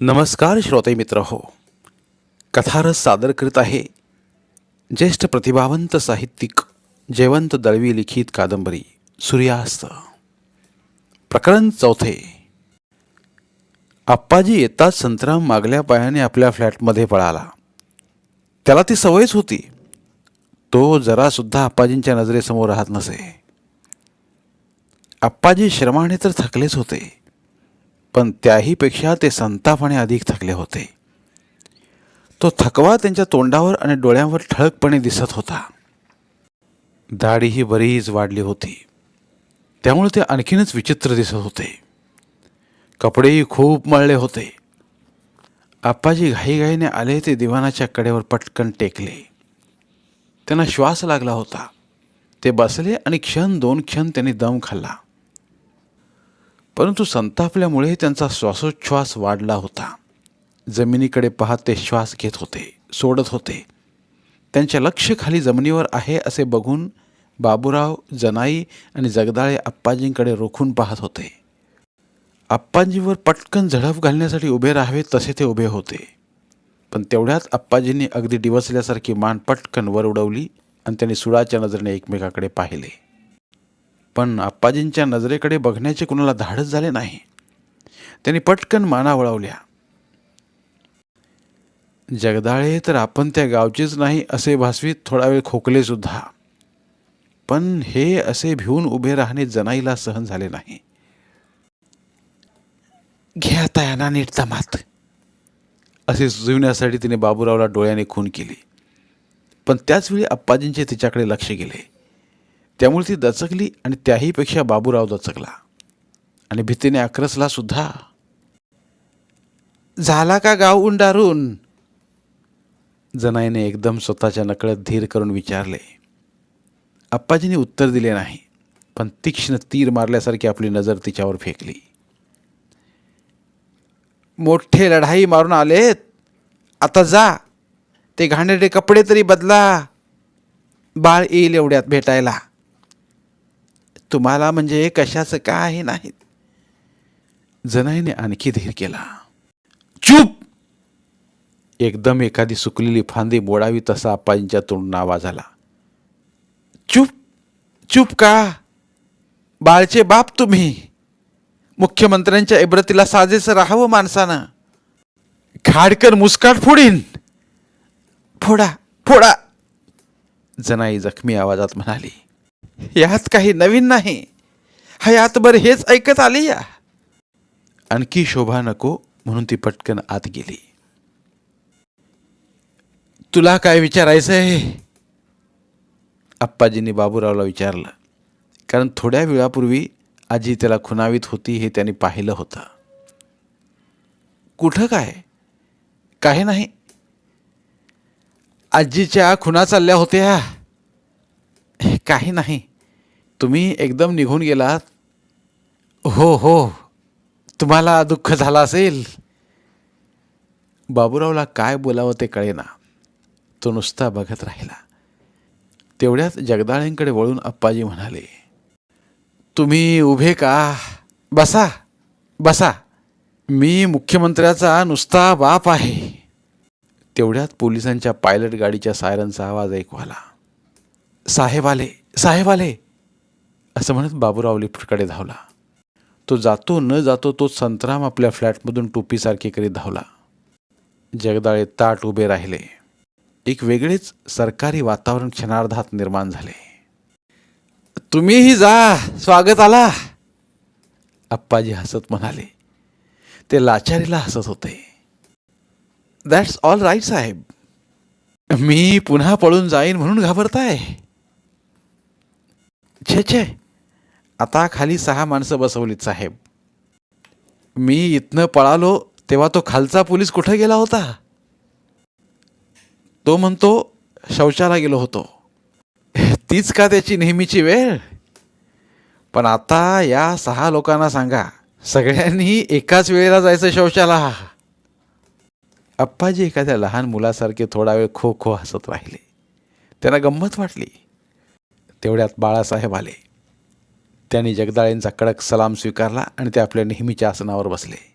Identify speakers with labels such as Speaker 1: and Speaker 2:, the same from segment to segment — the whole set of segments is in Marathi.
Speaker 1: नमस्कार श्रोते मित्र हो. कथारस सादर करीत आहे ज्येष्ठ प्रतिभावंत साहित्यिक जयवंत दळवी लिखित कादंबरी सूर्यास्त. प्रकरण चौथे. आप्पाजी येताच संतराम मागल्या पायाने आपल्या फ्लॅटमध्ये पळाला. त्याला ती सवयच होती. तो जरासुद्धा आप्पाजींच्या नजरेसमोर राहत नसे. आप्पाजी श्रमाने तर थकलेच होते. पण त्याहीपेक्षा ते संतापाने अधिक थकले होते. तो थकवा त्यांच्या तोंडावर आणि डोळ्यांवर ठळकपणे दिसत होता. दाढीही बरीच वाढली होती. त्यामुळे ते आणखीनच विचित्र दिसत होते. कपडेही खूप मळले होते. आप्पाजी घाईघाईने आले ते दिवाणाच्या कडेवर पटकन टेकले. त्यांना श्वास लागला होता. ते बसले आणि क्षण दोन क्षण त्यांनी दम खाल्ला. परंतु संतापल्यामुळे त्यांचा श्वासोच्छ्वास वाढला होता. जमिनीकडे पाहत ते श्वास घेत होते सोडत होते. त्यांच्या लक्ष खाली जमिनीवर आहे असे बघून बाबूराव जनाई आणि जगदाळे आप्पाजींकडे रोखून पाहत होते. आप्पाजींवर पटकन झडप घालण्यासाठी उभे राहावे तसे ते उभे होते. पण तेवढ्यात आप्पाजींनी अगदी डिवसल्यासारखी मान पटकन वर उडवली आणि त्यांनी सुडाच्या नजरेने एकमेकाकडे पाहिले. पण आप्पाजींच्या नजरेकडे बघण्याचे कुणाला धाडच झाले नाही. त्यांनी पटकन माना वळवल्या. जगदाळे तर आपण त्या गावचेच नाही असे भासवीत थोडा वेळ खोकले सुद्धा. पण हे असे भिवून उभे राहणे जनाईला सहन झाले नाही. घ्या तयाना नीट दमात. असे सुचविण्यासाठी तिने बाबूरावला डोळ्याने खून केली. पण त्याचवेळी अप्पाजींचे तिच्याकडे लक्ष गेले. त्यामुळे ती दचकली आणि त्याहीपेक्षा बाबूराव दचकला. आणि भीतीने आक्रसला सुद्धा. झाला का गाव उंडारून? जनाईने एकदम स्वतःच्या नकळत धीर करून विचारले. अप्पाजींनी उत्तर दिले नाही पण तीक्ष्ण तीर मारल्यासारखी आपली नजर तिच्यावर फेकली. मोठे लढाई मारून आलेत. आता जा. ते घाणेरडे कपडे तरी बदला. बाळ येईल एवढ्यात भेटायला. तुम्हाला म्हणजे कशाचं काही नाहीत जनाईने आणखी धीर केला. चूप! एकदम एखादी सुकलेली फांदी बोडावी तसा आपांच्या तोंडून आवाज आला चूप! चूप का? बाळचे बाप तुम्ही. मुख्यमंत्र्यांच्या इब्रतीला साजेसं राहावं माणसानं. खाडकर मुस्काट फोडीन. फोडा फोडा! जनाई जखमी आवाजात म्हणाली. यात काही नवीन नाही. हयातभर हेच ऐकत आले या आणखी शोभा नको म्हणून ती पटकन आत गेली. तुला काय विचारायचं आहे आप्पाजींनी बाबूरावला विचारलं. कारण थोड्या वेळापूर्वी आजी त्याला खुनावीत होती हे त्यांनी पाहिलं होतं. कुठं काय? काही नाही. आजीच्या खुना चालल्या होत्या. काही नाही. तुम्ही एकदम निघून गेलात. हो हो तुम्हाला दुःख झालं असेल. बाबूरावला काय बोलावं ते कळेना. तो नुसता बघत राहिला. तेवढ्यात जगदाळेंकडे वळून अप्पाजी म्हणाले तुम्ही उभे का? बसा बसा. मी मुख्यमंत्र्याचा नुसता बाप आहे. तेवढ्यात पोलिसांच्या पायलट गाडीच्या सायरनचा आवाज ऐकू आला. साहेब आले साहेब आले. असं म्हणत बाबूराव लिफ्टकडे धावला. तो जातो न जातो तो संतराम आपल्या फ्लॅटमधून टोपीसारखी करीत धावला. जगदाळे ताट उभे राहिले. एक वेगळेच सरकारी वातावरण क्षणार्धात निर्माण झाले. तुम्हीही जा स्वागत आला. अप्पाजी हसत म्हणाले. ते लाचारीला हसत होते. दॅट्स ऑल राईट साहेब. मी पुन्हा पळून जाईन म्हणून घाबरताय. छे छे. आता खाली सहा माणसं बसवलीत साहेब. मी इथनं पळालो तेव्हा तो खालचा पोलीस कुठं गेला होता? तो म्हणतो शौचाला गेलो होतो. तीच का त्याची नेहमीची वेळ? पण आता या सहा लोकांना सांगा सगळ्यांनी एकाच वेळेला जायचं शौचाला? अप्पाजी एखाद्या लहान मुलासारखे थोडा वेळ खो खो हसत राहिले. त्यांना गंमत वाटली. तेवढ्यात बाळासाहेब आले. त्यांनी जगदाळेंचा कडक सलाम स्वीकारला आणि ते आपल्या नेहमीच्या आसनावर बसले.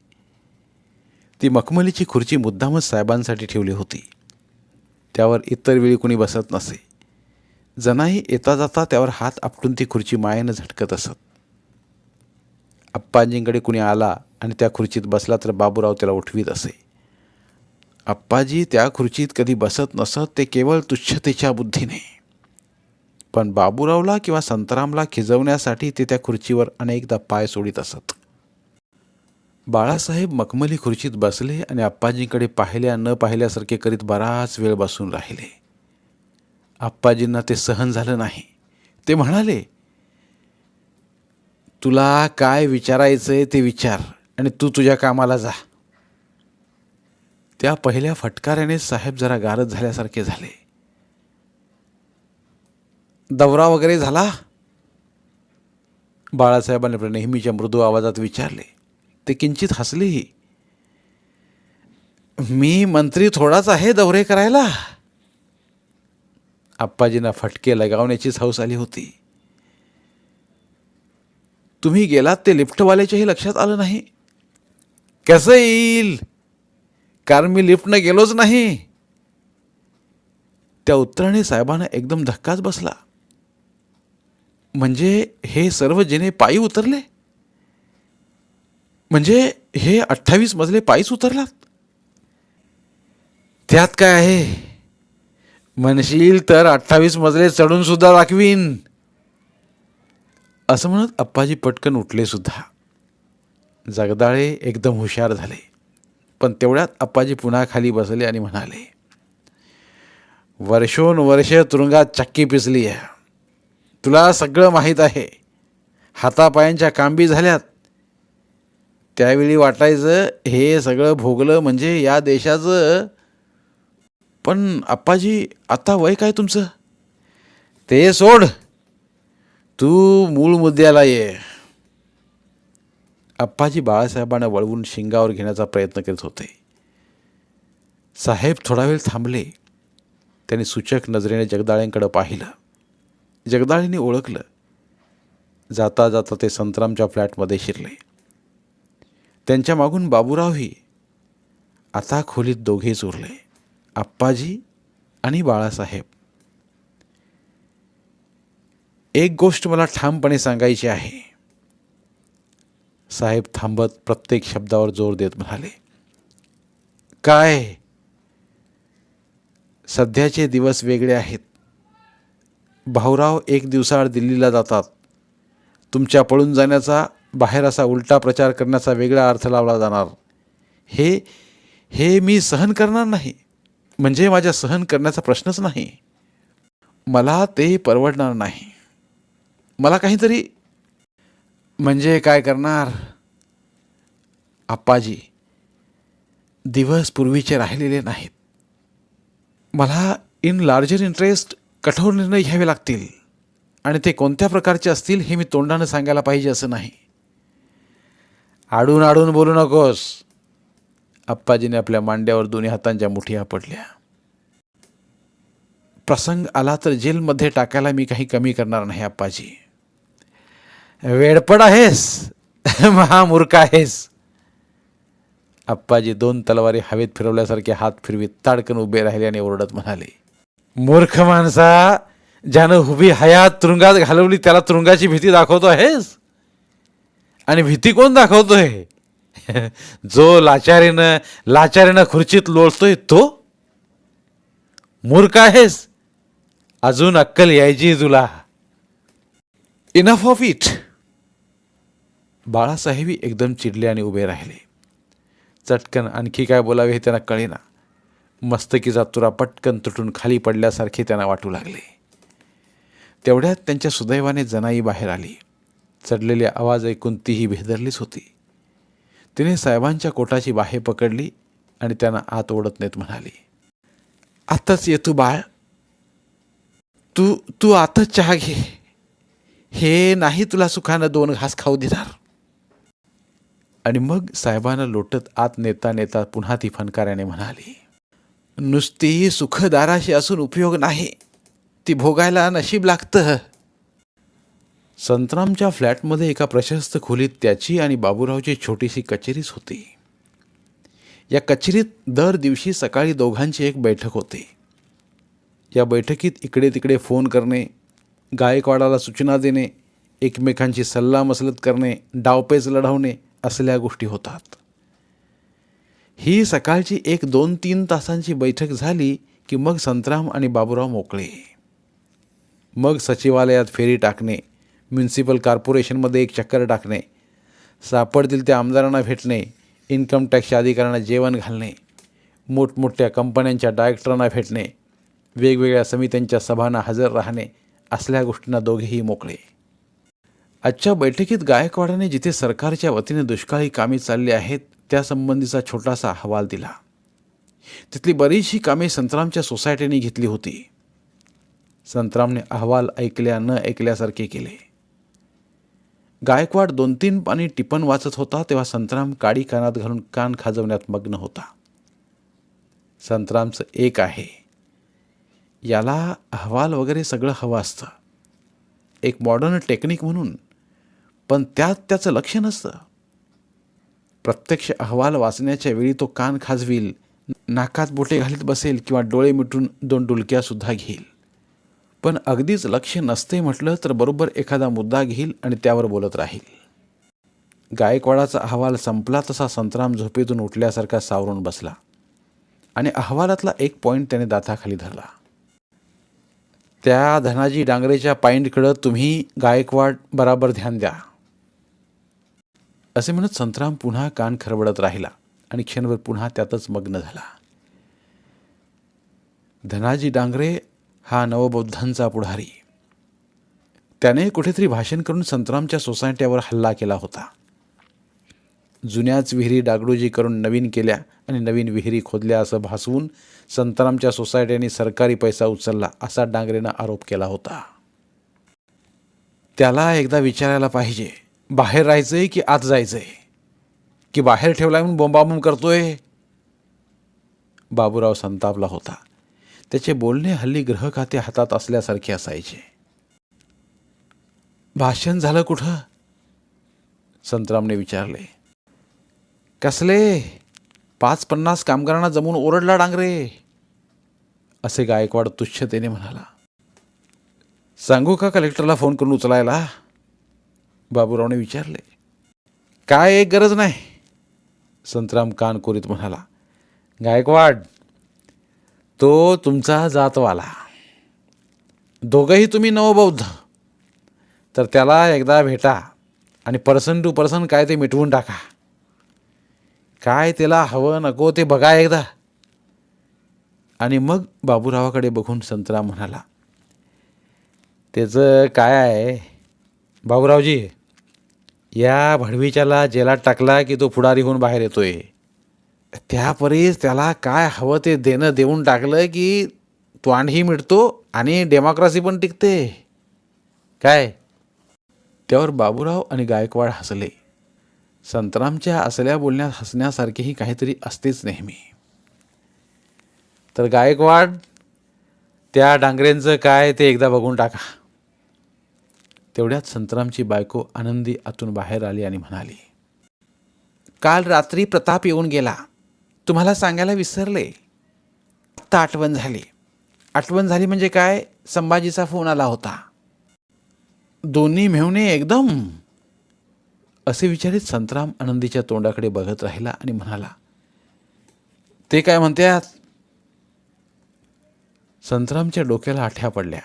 Speaker 1: ती मखमलीची खुर्ची मुद्दामच साहेबांसाठी ठेवली होती. त्यावर इतर वेळी कुणी बसत नसे. जनाही येता जाता त्यावर हात आपटून ती खुर्ची मायेनं झटकत असत. अप्पाजींकडे कुणी आला आणि त्या खुर्चीत बसला तर बाबूराव त्याला उठवीत असे. अप्पाजी त्या खुर्चीत कधी बसत नसत ते केवळ तुच्छतेच्या बुद्धीने. पण बाबूरावला किंवा संतरामला खिजवण्यासाठी ते त्या खुर्चीवर अनेकदा पाय सोडित असत. बाळासाहेब मखमली खुर्चीत बसले आणि आप्पाजींकडे पाहिल्या न पाहिल्यासारखे करीत बराच वेळ बसून राहिले. आप्पाजींना ते सहन झालं नाही. ते म्हणाले तुला काय विचारायचंय ते विचार आणि तू तुझ्या कामाला जा. त्या पहिल्या फटकाऱ्याने साहेब जरा गारद झाल्यासारखे झाले. दौरा वगैरे झाला? बाळासाहेबांनी आपल्या नेहमीच्या मृदू आवाजात विचारले. ते किंचित हसलेही. मी मंत्री थोडाच आहे दौरे करायला. आप्पाजींना फटके लगावण्याचीच हौस आली होती. तुम्ही गेलात ते लिफ्टवाल्याच्याही लक्षात आलं नाही. कसं येईल? कारण मी लिफ्टनं गेलोच नाही. त्या उत्तराने साहेबांना एकदम धक्काच बसला. म्हणजे हे सर्व जिने पायी उतरले? म्हणजे हे अठ्ठावीस मजले पायीच उतरलात? त्यात काय आहे? म्हणशील तर अठ्ठावीस मजले चढून सुद्धा दाखवीन असं म्हणत अप्पाजी पटकन उठले सुद्धा. जगदाळे एकदम हुशार झाले. पण तेवढ्यात अप्पाजी पुन्हा खाली बसले आणि म्हणाले वर्षोन वर्ष तुरुंगात चक्की पिसली आहे तुला सगळं माहीत आहे. हातापायांच्या कांबी झाल्यात. त्यावेळी वाटायचं हे सगळं भोगलं म्हणजे या देशाचं. पण आप्पाजी आता वय काय तुमचं? ते सोड. तू मूळ मुद्द्याला ये. आप्पाजी बाळासाहेबांना वळवून शिंगावर घेण्याचा प्रयत्न करीत होते. साहेब थोडा वेळ थांबले. त्यांनी सूचक नजरेने जगदाळ्यांकडं पाहिलं. जगदाळीने ओळखलं. जाता जाता ते संतरामच्या फ्लॅटमध्ये शिरले. त्यांच्या मागून बाबूरावही आता खोलीत दोघेच उरले आप्पाजी आणि बाळासाहेब. एक गोष्ट मला ठामपणे सांगायची आहे. साहेब थांबत प्रत्येक शब्दावर जोर देत म्हणाले काय? सध्याचे दिवस वेगळे आहेत. भाऊराव एक दिवसाआड दिल्लीला जातात. तुमच्या पळून जाण्याचा बाहेर असा उलटा प्रचार करण्याचा वेगळा अर्थ लावला जाणार. हे हे मी सहन करणार नाही. म्हणजे माझ्या सहन करण्याचा प्रश्नच नाही. मला ते परवडणार नाही. मला काहीतरी म्हणजे काय करणार? आप्पाजी दिवस पूर्वीचे राहिलेले नाहीत. मला इन लार्जर इंटरेस्ट कठोर निर्णय घ्यावे लागतील. आणि ते कोणत्या प्रकारचे असतील हे मी तोंडानं सांगायला पाहिजे असं नाही. आडून आडून बोलू नकोस. आप्पाजीने आपल्या मांड्यावर दोन्ही हातांच्या मुठी आपटल्या प्रसंग आला तर जेलमध्ये टाकायला मी काही कमी करणार नाही आप्पाजी. वेडपड आहेस. महामूर्ख आहेस. आप्पाजी दोन तलवारी हवेत फिरवल्यासारखे हात फिरवीत ताडकन उभे राहिले आणि ओरडत म्हणाले मूर्ख माणसा ज्यानं हुबी हयात तुरुंगात घालवली त्याला तुरुंगाची भीती दाखवतो आहेस? आणि भीती कोण दाखवतोय? जो लाचारीनं लाचारीनं खुर्चीत लोळतोय तो? मूर्ख आहेस? अजून अक्कल यायची तुला. इनफ ऑफ इट बाळासाहेबी एकदम चिडले आणि उभे राहिले. चटकन आणखी काय बोलावे हे त्यांना कळेना. मस्तकीचा तुरा पटकन तुटून खाली पडल्यासारखे त्यांना वाटू लागले. तेवढ्यात त्यांच्या सुदैवाने जनाई बाहेर आली. चढलेले आवाज ऐकून तीही भेदरलीच होती. तिने साहेबांच्या कोटाची बाहे पकडली आणि त्यांना आत ओढत नेत म्हणाली आत्ताच ये तू बाळ. तू तू आताच चहा घे. हे नाही तुला सुखानं दोन घास खाऊ देणार. आणि मग साहेबांना लोटत आत नेता नेता पुन्हा ती फनकाऱ्याने म्हणाली नुसतीही सुखदाराशी असून उपयोग नाही. ती भोगायला नशीब लागतं. संतरामच्या फ्लॅटमध्ये एका प्रशस्त खोलीत त्याची आणि बाबूरावची छोटीशी कचेरीच होती. या कचेरीत दर दिवशी सकाळी दोघांची एक बैठक होते. या बैठकीत इकडे तिकडे फोन करणे गायकवाडाला सूचना देणे एकमेकांची सल्लामसलत करणे डावपेच लढवणे असल्या गोष्टी होतात. ही सकाळची एक दोन तीन तासांची बैठक झाली की मग संतराम आणि बाबूराव मोकळे. मग सचिवालयात फेरी टाकणे म्युन्सिपल कॉर्पोरेशनमध्ये एक चक्कर टाकणे सापडतील त्या आमदारांना भेटणे इन्कम टॅक्सच्या अधिकाऱ्यांना जेवण घालणे मोठमोठ्या कंपन्यांच्या डायरेक्टरांना भेटणे वेगवेगळ्या समित्यांच्या सभांना हजर राहणे असल्या गोष्टींना दोघेही मोकळे. आजच्या बैठकीत गायकवाडाने जिथे सरकारच्या वतीने दुष्काळी कामे चालली आहेत त्यासंबंधीचा छोटासा अहवाल दिला. तिथली बरीचशी कामे संतरामच्या सोसायटीने घेतली होती. संतरामने अहवाल ऐकल्या न ऐकल्यासारखे केले. गायकवाड दोन तीन पाणी टिपण वाचत होता तेव्हा संतराम काडी कानात घालून कान खाजवण्यात मग्न होता. संतरामचं एक आहे. याला अहवाल वगैरे सगळं हवं असतं. एक मॉडर्न टेक्निक म्हणून. पण त्यात त्याचं लक्ष नसतं प्रत्यक्ष अहवाल वाचण्याच्या वेळी तो कान खाजवील नाकात बोटे घालीत बसेल किंवा डोळे मिटून दोन डुलक्यासुद्धा घेईल. पण अगदीच लक्ष नसते म्हटलं तर बरोबर एखादा मुद्दा घेईल आणि त्यावर बोलत राहील. गायकवाडाचा अहवाल संपला तसा संतराम झोपेतून उठल्यासारखा सावरून बसला आणि अहवालातला एक पॉईंट त्याने दाताखाली धरला. त्या धनाजी डांगरेच्या पॉईंटकडं तुम्ही गायकवाड बराबर ध्यान द्या. असे म्हणत संतराम पुन्हा कान खरबडत राहिला आणि क्षणभर पुन्हा त्यातच मग्न झाला. धनाजी डांगरे हा नवबौद्धांचा पुढारी. त्याने कुठेतरी भाषण करून संतरामच्या सोसायट्यावर हल्ला केला होता. जुन्याच विहिरी डागडोजी करून नवीन केल्या आणि नवीन विहिरी खोदल्या असं भासवून संतरामच्या सोसायटीने सरकारी पैसा उचलला असा डांगरेनं आरोप केला होता. त्याला एकदा विचारायला पाहिजे बाहेर राहायचं आहे की आत आहे की बाहेर ठेवलाय म्हणून बोंबाबोंब करतोय? बाबूराव संतापला होता. त्याचे बोलणे हल्ली ग्रह खाते हातात असल्यासारखे असायचे. भाषण झालं कुठं? संतरामने विचारले. कसले? पाच पन्नास कामगारांना जमून ओरडला डांगरे. असे गायकवाड तुच्छतेने म्हणाला. सांगू का कलेक्टरला फोन करून उचलायला? बाबूरावने विचारले काय एक गरज नाही? संतराम कान कोरीत म्हणाला गायकवाड तो तुमचा जातवाला. दोघंही तुम्ही नवबौद्ध. तर त्याला एकदा भेटा आणि पर्सन टू पर्सन काय ते मिटवून टाका. काय त्याला हवं नको ते बघा एकदा. आणि मग बाबूरावाकडे बघून संतराम म्हणाला त्याचं काय आहे? बाबूरावजी या भडवीच्याला जेलात टाकला की तो पुढारी होऊन बाहेर येतोय. त्यापरीच त्याला काय हवं ते देणं देऊन टाकलं की तोंडही मिटतो आणि डेमोक्रेसी पण टिकते. काय? त्यावर बाबूराव आणि गायकवाड हसले. संतरामच्या असल्या बोलण्यात हसण्यासारखेही काहीतरी असतेच नेहमी. तर गायकवाड त्या डांगरेंचं काय ते एकदा बघून टाका. तेवढ्यात संतरामची बायको आनंदी आतून बाहेर आली आणि म्हणाली काल रात्री प्रताप येऊन गेला. तुम्हाला सांगायला विसरले. आत्ता आठवण झाली. आठवण झाली म्हणजे काय? संभाजीचा फोन आला होता. दोन्ही मेहुणे एकदम. असे विचारित संतराम आनंदीच्या तोंडाकडे बघत राहिला आणि म्हणाला ते काय म्हणतात संतरामच्या डोक्याला आठ्या पडल्या.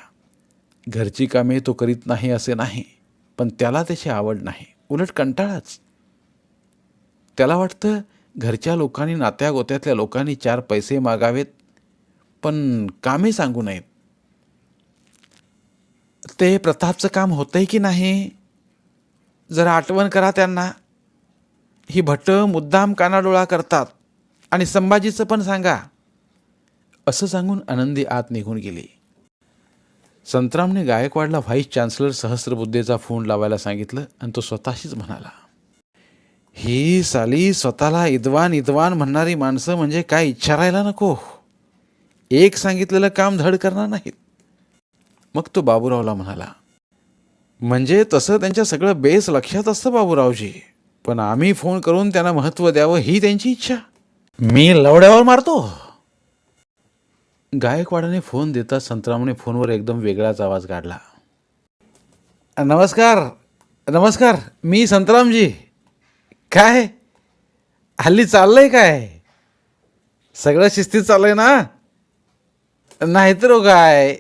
Speaker 1: घरची कामे तो करीत नाही असे नाही पण त्याला त्याची आवड नाही. उलट कंटाळाच. त्याला वाटतं घरच्या लोकांनी नात्या गोत्यातल्या लोकांनी चार पैसे मागावेत पण कामे सांगू नयेत. ते प्रतापचं काम होतंय की नाही जरा आठवण करा त्यांना. ही भट्ट मुद्दाम कानाडोळा करतात. आणि संभाजीचं पण सांगा. असं सांगून आनंदी आत निघून गेली. संतरामने गायकवाडला व्हाईस चान्सलर सहस्रबुद्धेचा फोन लावायला सांगितलं आणि तो स्वतःशीच म्हणाला ही साली स्वतःला इदवान इदवान म्हणणारी माणसं म्हणजे काय इच्छा राहायला नको. एक सांगितलेलं काम धड करणार नाहीत. मग तो बाबूरावला म्हणाला म्हणजे तसं त्यांच्या सगळं बेस लक्षात असतं बाबूरावजी पण आम्ही फोन करून त्यांना महत्त्व द्यावं ही त्यांची इच्छा. मी लवड्यावर मारतो. गायकवाडाने फोन देताच संतरामने फोनवर एकदम वेगळाच आवाज काढला. नमस्कार नमस्कार मी संतरामजी. काय? हल्ली चाललंय काय? सगळं शिस्तीत चाललंय ना? नाहीतर हो काय?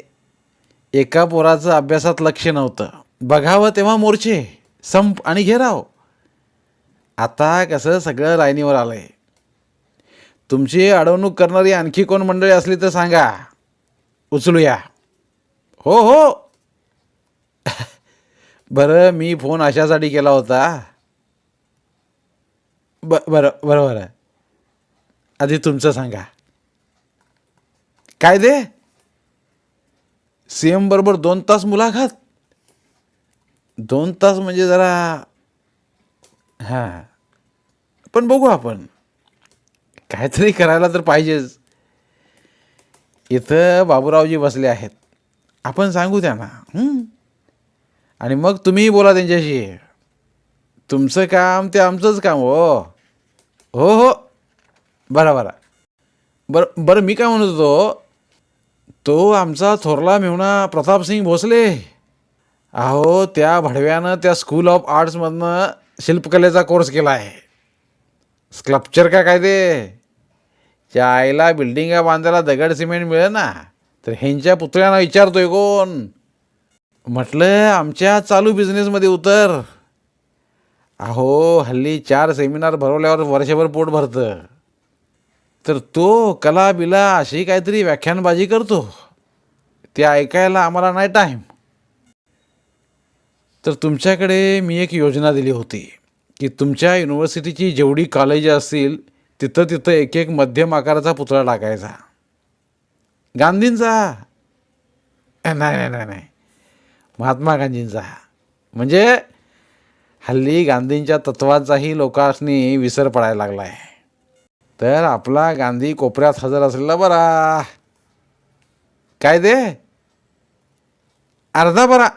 Speaker 1: एका पोराचं अभ्यासात लक्ष नव्हतं. बघावं तेव्हा मोर्चे. संप आणि घेराव. आता कसं सगळं लाईनीवर आलंय. तुमची अडवणूक करणारी आणखी कोण मंडळी असली तर सांगा. उचलूया. हो हो. बरं मी फोन अशासाठी केला होता. ब बरं बरं बरं. आधी तुमचं सांगा. काय दे? सी एम बरोबर दोन तास मुलाखत. दोन तास म्हणजे जरा हां. पण बघू आपण. काहीतरी करायला तर पाहिजेच. इथं बाबूरावजी बसले आहेत. आपण सांगू त्यांना आणि मग तुम्ही बोला त्यांच्याशी. तुमचं काम ते आमचंच काम हो. हो हो. बरं बरं. बरं बरं मी काय म्हणत होतो तो आमचा थोरला मेहुणा प्रतापसिंग भोसले. अहो त्या भडव्यानं त्या स्कूल ऑफ आर्ट्समधनं शिल्पकलेचा कोर्स केला आहे स्क्लप्चर का काय ते? त्या आईला बिल्डिंगा बांधायला दगड सिमेंट मिळेल ना तर ह्यांच्या पुतळ्यांना विचारतोय कोण? म्हटलं आमच्या चालू बिझनेसमध्ये उतर. अहो हल्ली चार सेमिनार भरवल्यावर वर्षभर पोट भरतं. तर तो कला बिला अशी काहीतरी व्याख्यानबाजी करतो. ते ऐकायला आम्हाला नाही टाईम तर तुमच्याकडे मी एक योजना दिली होती. की तुमच्या युनिव्हर्सिटीची जेवढी कॉलेज असतील तिथं तिथं एक एक मध्यम आकाराचा पुतळा टाकायचा. गांधींचा. नाही नाही नाही नाही. महात्मा गांधींचा. म्हणजे हल्ली गांधींच्या तत्वाचाही लोकांनी विसर पडायला लागला आहे तर आपला गांधी कोपऱ्यात हजर असलेला बरा. काय दे? अर्धा बरा.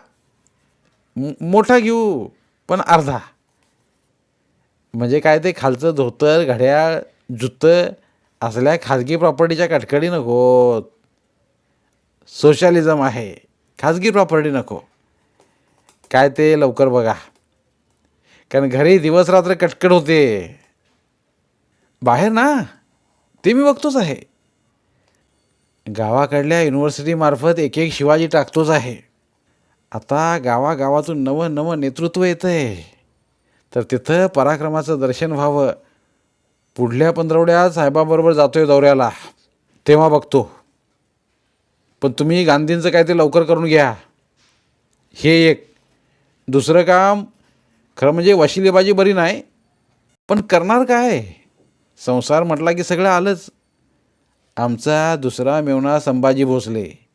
Speaker 1: मोठा घेऊ पण अर्धा. म्हणजे काय ते खालचं धोतर घड्याळ जुतं असल्या खाजगी प्रॉपर्टीच्या कटकडी नको. सोशलिझम आहे. खाजगी प्रॉपर्टी नको. काय ते लवकर बघा. कारण घरी दिवस रात्र कटकट होते. बाहेर ना. ते मी बघतोच आहे. गावाकडल्या युनिव्हर्सिटीमार्फत एक एक शिवाजी टाकतोच आहे. आता गावागावातून नवं नवं नेतृत्व येतं आहे तर तिथं पराक्रमाचं दर्शन व्हावं. पुढल्या पंधरवड्यात साहेबाबरोबर जातोय दौऱ्याला. तेव्हा बघतो. पण तुम्ही गांधींचं काय ते लवकर करून घ्या. हे एक. दुसरं काम खरं म्हणजे वशिलेबाजी बरी नाही पण करणार काय? संसार म्हटला की सगळं आलंच. आमचा दुसरा मेवणा संभाजी भोसले.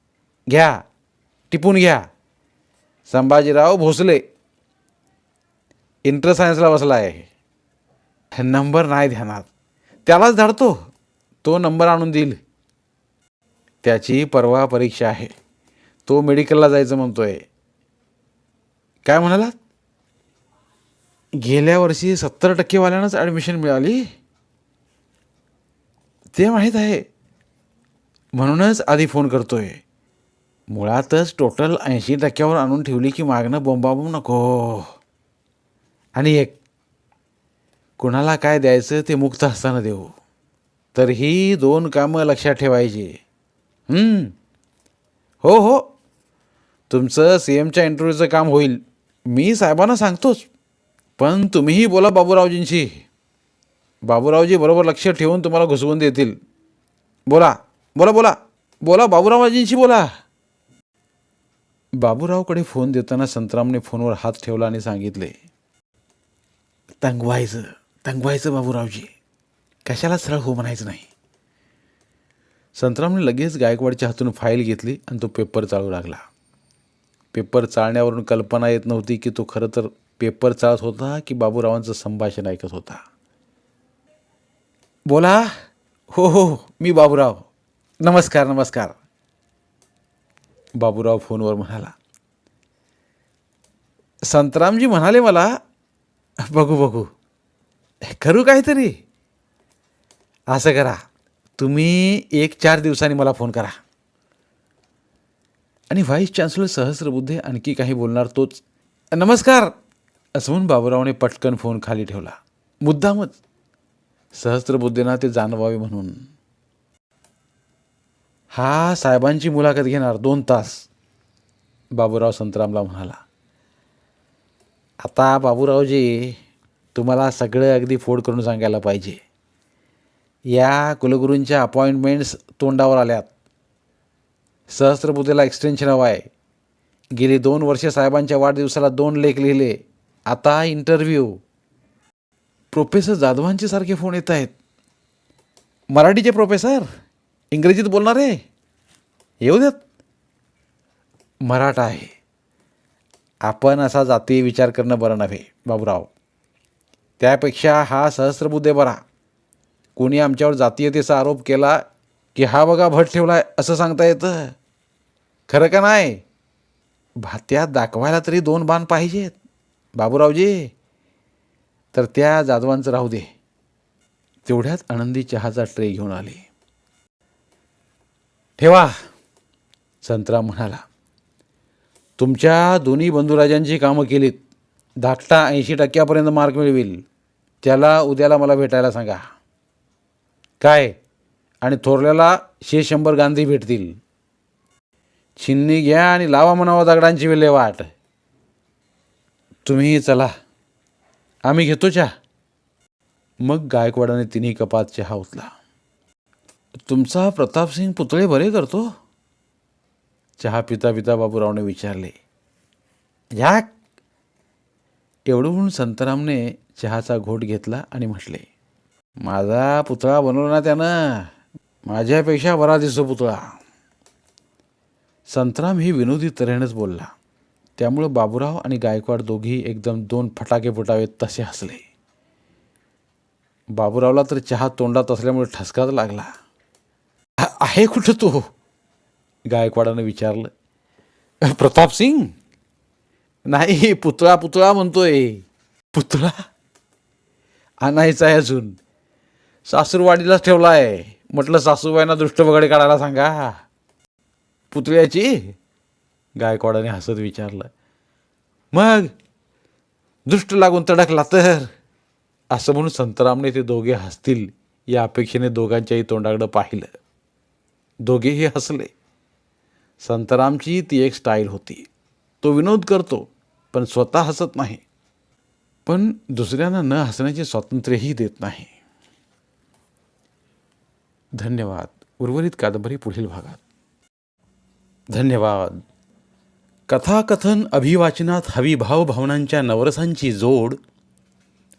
Speaker 1: घ्या. टिपून घ्या. संभाजीराव भोसले. इंटर सायन्सला बसला आहे. नंबर नाही ध्यानात. त्यालाच धाडतो तो नंबर आणून देईल. त्याची परवा परीक्षा आहे. तो मेडिकलला जायचं म्हणतोय. काय म्हणालात? गेल्या वर्षी सत्तर टक्केवाल्यांनाच ॲडमिशन मिळाली. ते माहीत आहे. म्हणूनच आधी फोन करतोय. मुळातच टोटल ऐंशी टक्क्यावर आणून ठेवली की मागणं बोंबाबोंब नको. आणि एक कुणाला काय द्यायचं ते मुक्त असताना देऊ. तर ही दोन कामं लक्षात ठेवायची. हो हो. तुमचं सी एमच्या इंटरव्ह्यूचं काम होईल. मी साहेबांना सांगतोच. पण तुम्हीही बोला बाबूरावजींशी. बाबूरावजी बरोबर लक्ष ठेवून तुम्हाला घुसवून देतील. बोला. बोला बोला. बोला बाबूरावजींशी बोला. बाबूरावकडे फोन देताना संतरामने फोनवर हात ठेवला आणि सांगितले तंगवायचं तंगवायचं बाबूरावजी कशाला सरळ हो म्हणायचं नाही. संतरामने लगेच गायकवाडच्या हातून फाईल घेतली आणि तो पेपर चाळू लागला. पेपर चाळण्यावरून कल्पना येत नव्हती की तो खरं तर पेपर चाळत होता की बाबूरावांचं संभाषण ऐकत होता. बोला. हो, हो हो. मी बाबूराव. नमस्कार नमस्कार. बाबूराव फोनवर म्हणाला. संतरामजी म्हणाले मला बघू बघू. करू काहीतरी? असं करा. तुम्ही एक चार दिवसांनी मला फोन करा. आणि व्हाईस चान्सलर सहस्रबुद्धे आणखी काही बोलणार तोच. नमस्कार. असं म्हणून बाबूरावने पटकन फोन खाली ठेवला. मुद्दामच. सहस्त्रबुद्धेना ते जाणवावे म्हणून. हा साहेबांची मुलाखत घेणार दोन तास. बाबूराव संतरामला म्हणाला. आता बाबूरावजी तुम्हाला सगळं अगदी फोड करून सांगायला पाहिजे. या कुलगुरूंच्या अपॉइंटमेंट्स तोंडावर आल्यात. सहस्त्रबुद्धीला एक्सटेन्शन हवं आहे. गेली दोन वर्षे साहेबांच्या वाढदिवसाला दोन लेख लिहिले. आता इंटरव्ह्यू प्रोफेसर जाधवांचे सारखे फोन येत आहेत. मराठीचे प्रोफेसर इंग्रजीत बोलणार? आहे येऊ देत. मराठा आहे. आपण असा जातीय विचार करणं बरं नव्हे बाबूराव. त्यापेक्षा हा सहस्रबुद्धे बरा. कोणी आमच्यावर जातीयतेचा आरोप केला की हा बघा भट ठेवला आहे असं सांगता येतं? खरं का नाही? भात्यात दाखवायला तरी दोन बाण पाहिजेत बाबूरावजी. तर त्या जाधवांचं राहू दे. तेवढ्यात आनंदी चहाचा ट्रे घेऊन आले. ठेवा संतराम म्हणाला. तुमच्या दोन्ही बंधुराजांची कामं केलीत. धाकटा ऐंशी टक्क्यापर्यंत मार्क मिळवेल. त्याला उद्याला मला भेटायला सांगा. काय? आणि थोरल्याला शे शंभर गांधी भेटतील. छिन्नी घ्या आणि लावा म्हणावा दगडांची विल्हेवाट तुम्ही चला. आम्ही घेतो चहा. मग गायकवाडाने तिन्ही कपात चहा उचला. तुमचा प्रतापसिंग पुतळे बरे करतो? चहा पिता पिता बाबूरावने विचारले याक एवढून म्हणून संतरामने चहाचा घोट घेतला? आणि म्हटले माझा पुतळा बनवला ना त्यानं. माझ्यापेक्षा बरा दिसतो पुतळा. संतराम ही विनोदी तऱ्हेनंच बोलला. त्यामुळं बाबूराव आणि गायकवाड दोघी एकदम दोन फटाके फुटावेत तसे हसले. बाबूरावला तर चहा तोंडात असल्यामुळे ठसकाच लागला. आहे कुठं तो? गायकवाडानं विचारलं प्रतापसिंग नाही पुतळा पुतळा म्हणतोय. पुतळा? आणायचा आहे अजून. सासूरवाडीलाच ठेवला आहे म्हटलं सासूबाईंना दृष्ट वगैरे काढायला सांगा. पुतळ्याची? गायकवाडाने हसत विचारलं. मग? दृष्ट लागून तडकला तर? असं म्हणून संतरामने ते दोघे हसतील या अपेक्षेने दोघांच्याही तोंडाकडं पाहिलं. दोघेही हसले. संतरामची ती एक स्टाईल होती. तो विनोद करतो पण स्वतः हसत नाही. पण दुसऱ्यांना न हसण्याचे स्वातंत्र्यही देत नाही. धन्यवाद. उर्वरित कादंबरी पुढील भागात. धन्यवाद. कथाकथन अभिवाचनात हवी भावभावनांच्या नवरसांची जोड.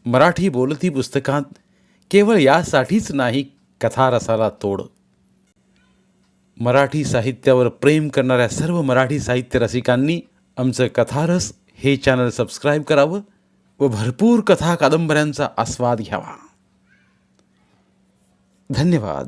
Speaker 1: मराठी बोलती पुस्तकात केवळ यासाठीच नाही कथारसाला तोड. मराठी साहित्यावर प्रेम करणाऱ्या सर्व मराठी साहित्य रसिकांनी आमचं कथारस हे चॅनल सबस्क्राईब करावं व भरपूर कथा कादंबऱ्यांचा आस्वाद घ्यावा. धन्यवाद.